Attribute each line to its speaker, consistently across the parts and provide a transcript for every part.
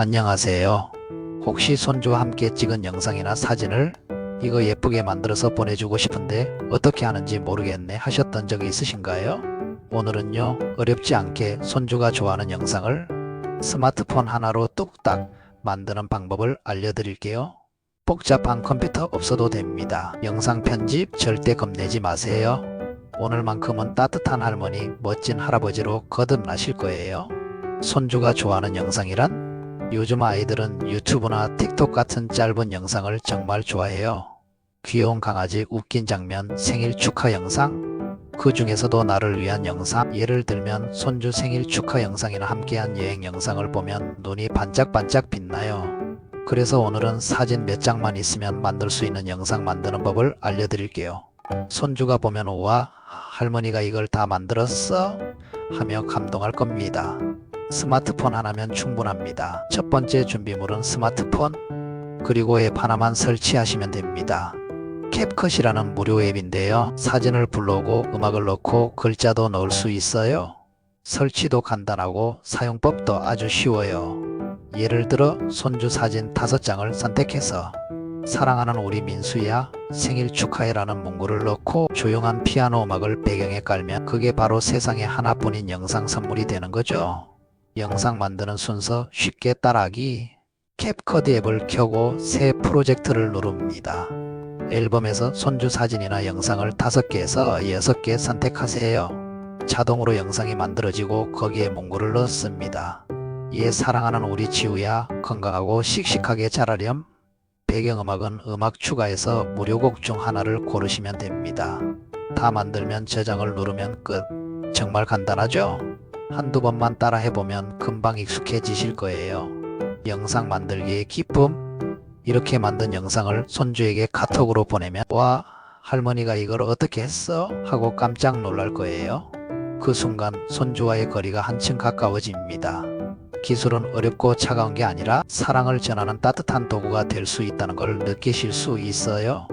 Speaker 1: 안녕하세요. 혹시 손주와 함께 찍은 영상이나 사진을 이거 예쁘게 만들어서 보내주고 싶은데 어떻게 하는지 모르겠네 하셨던 적이 있으신가요? 오늘은요 어렵지 않게 손주가 좋아하는 영상을 스마트폰 하나로 뚝딱 만드는 방법을 알려드릴게요. 복잡한 컴퓨터 없어도 됩니다. 영상 편집 절대 겁내지 마세요. 오늘만큼은 따뜻한 할머니, 멋진 할아버지로 거듭나실 거예요. 손주가 좋아하는 영상이란 요즘 아이들은 유튜브나 틱톡 같은 짧은 영상을 정말 좋아해요. 귀여운 강아지 웃긴 장면, 생일 축하 영상, 그 중에서도 나를 위한 영상, 예를 들면 손주 생일 축하 영상이나 함께한 여행 영상을 보면 눈이 반짝반짝 빛나요. 그래서 오늘은 사진 몇 장만 있으면 만들 수 있는 영상 만드는 법을 알려드릴게요. 손주가 보면 우와, 할머니가 이걸 다 만들었어? 하며 감동할 겁니다. 스마트폰 하나면 충분합니다. 첫 번째 준비물은 스마트폰, 그리고 앱 하나만 설치하시면 됩니다. 캡컷이라는 무료 앱인데요. 사진을 불러오고 음악을 넣고 글자도 넣을 수 있어요. 설치도 간단하고 사용법도 아주 쉬워요. 예를 들어 손주 사진 다섯 장을 선택해서 사랑하는 우리 민수야 생일 축하해라는 문구를 넣고 조용한 피아노 음악을 배경에 깔면 그게 바로 세상에 하나뿐인 영상 선물이 되는 거죠. 영상 만드는 순서 쉽게 따라하기 캡컷 앱을 켜고 새 프로젝트를 누릅니다. 앨범에서 손주 사진이나 영상을 5개에서 6개 선택하세요. 자동으로 영상이 만들어지고 거기에 문구를 넣습니다. 얘 사랑하는 우리 지우야 건강하고 씩씩하게 자라렴 배경음악은 음악 추가해서 무료곡 중 하나를 고르시면 됩니다. 다 만들면 저장을 누르면 끝. 정말 간단하죠? 한두 번만 따라 해보면 금방 익숙해지실 거예요. 영상 만들기의 기쁨? 이렇게 만든 영상을 손주에게 카톡으로 보내면 와 할머니가 이걸 어떻게 했어? 하고 깜짝 놀랄 거예요. 그 순간 손주와의 거리가 한층 가까워집니다. 기술은 어렵고 차가운 게 아니라 사랑을 전하는 따뜻한 도구가 될 수 있다는 걸 느끼실 수 있어요.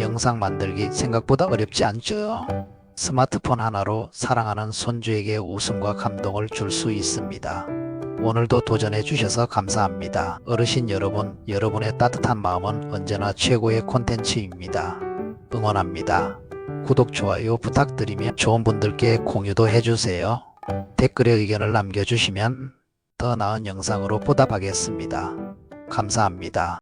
Speaker 1: 영상 만들기 생각보다 어렵지 않죠? 스마트폰 하나로 사랑하는 손주에게 웃음과 감동을 줄 수 있습니다. 오늘도 도전해 주셔서 감사합니다. 어르신 여러분, 여러분의 따뜻한 마음은 언제나 최고의 콘텐츠입니다. 응원합니다. 구독, 좋아요 부탁드리며 좋은 분들께 공유도 해주세요. 댓글에 의견을 남겨주시면 더 나은 영상으로 보답하겠습니다. 감사합니다.